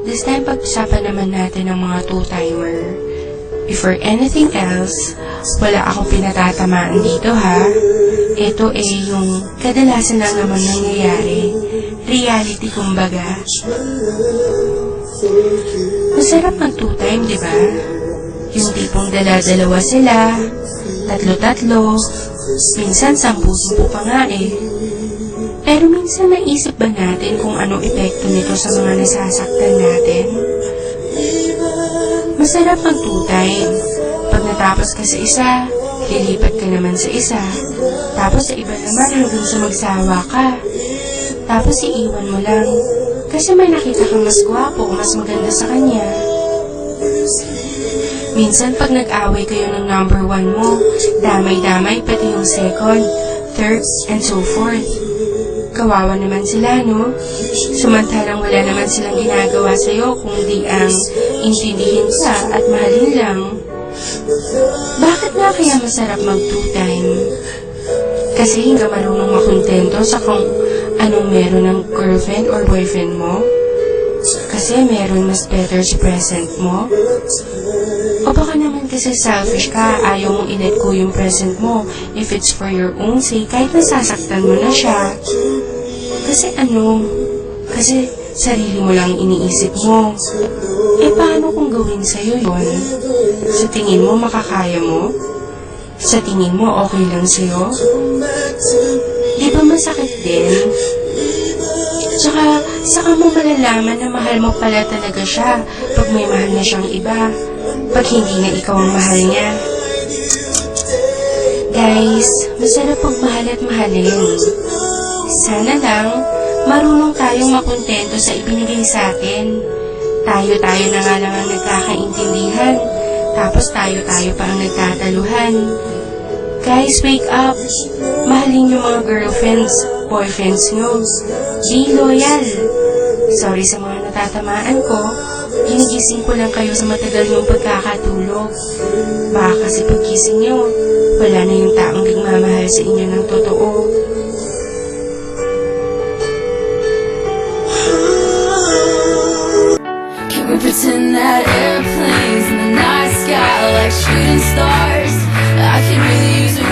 This time, pag-usapan naman natin ang mga two-timer. Before anything else, wala akong pinatatamaan dito ha. Ito eh yung kadalasan lang naman nangyayari. Reality kumbaga. Masarap mag two-time, di ba? Yung tipong dala-dalawa sila, tatlo-tatlo, minsan sampu-sampu pa nga eh. Pero minsan naisip ba natin kung anong epekto nito sa mga nasasaktan natin? Masarap mag. Pag natapos ka sa isa, lilipat ka naman sa isa. Tapos sa iba naman hanggang sa magsawa ka. Tapos iiwan mo lang. Kasi may nakita kang mas gwapo o mas maganda sa kanya. Minsan pag nag-away kayo ng number one mo, damay-damay pati yung second, third, and so forth. Kawawa naman sila, no? Samantalang wala naman silang ginagawa sa'yo kundi ang intindihin ka at mahalin lang. Bakit nga kaya masarap mag two-time? Kasi hindi ka marunong makontento sa kung anong meron ng girlfriend or boyfriend mo? Kasi meron mas better sa present mo? O baka naman kasi selfish ka, ayaw mong i-let go yung present mo if it's for your own sake, kahit nasasaktan mo na siya. Kasi ano, kasi sarili mo lang iniisip mo. Eh paano kung gawin sa'yo yon? Sa tingin mo makakaya mo? Sa tingin mo okay lang sa'yo? Di ba masakit din? Tsaka, saka mo malalaman na mahal mo pala talaga siya pag may mahal na siyang iba. Pag hindi na ikaw ang mahal niya. Guys, masarap pagmahal at mahalin. Sana lang, marunong tayong makontento sa ibinigay sa atin. Tayo-tayo na nga lang ang nagkakaintindihan. Tapos tayo-tayo pa ang nagtataluhan. Guys, wake up. Mahalin yung mga girlfriends, boyfriends nyo. Be loyal. Sorry sa mga natatamaan ko. Ginigising ko lang kayo sa matagal yung pagkakatulog. Baka kasi paggising nyo, wala na yung taong nagmamahal sa inyo ng totoo. at airplanes in the night sky like shooting stars. I could really use a